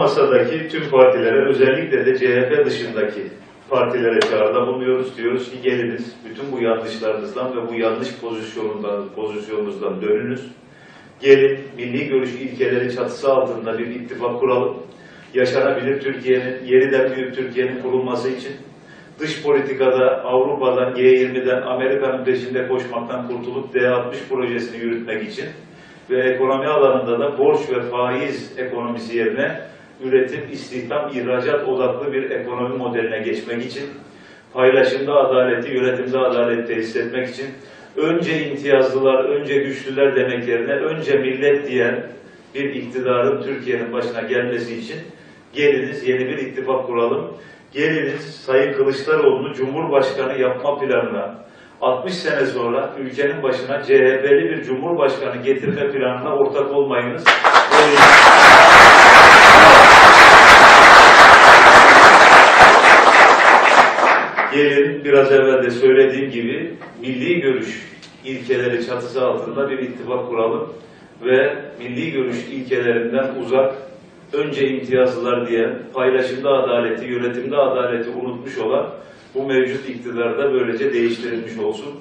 Masadaki tüm partilere, özellikle de CHP dışındaki partilere çağrıda bulunuyoruz. Diyoruz ki geliniz, bütün bu yanlışlarınızdan ve bu yanlış pozisyonundan, pozisyonunuzdan dönünüz. Gelin, milli görüş ilkeleri çatısı altında bir ittifak kuralım. Yaşanabilir Türkiye'nin, yeniden büyük Türkiye'nin kurulması için dış politikada Avrupa'dan, G20'den, Amerika'nın peşinde koşmaktan kurtulup D60 projesini yürütmek için ve ekonomi alanında da borç ve faiz ekonomisi yerine üretim, istihdam, ihracat odaklı bir ekonomi modeline geçmek için, paylaşımda adaleti, yönetimde adaleti tesis etmek için önce imtiyazlılar, önce güçlüler demek yerine önce millet diyen bir iktidarın Türkiye'nin başına gelmesi için geliniz yeni bir ittifak kuralım. Geliniz Sayın Kılıçdaroğlu'nu Cumhurbaşkanı yapma planına 60 sene sonra ülkenin başına CHP'li bir Cumhurbaşkanı getirme planına ortak olmayınız. Gelin biraz evvel de söylediğim gibi milli görüş ilkeleri çatısı altında bir ittifak kuralım ve milli görüş ilkelerinden uzak önce imtiyazlılar diye paylaşımda adaleti, yönetimde adaleti unutmuş olan bu mevcut iktidarda böylece değiştirilmiş olsun.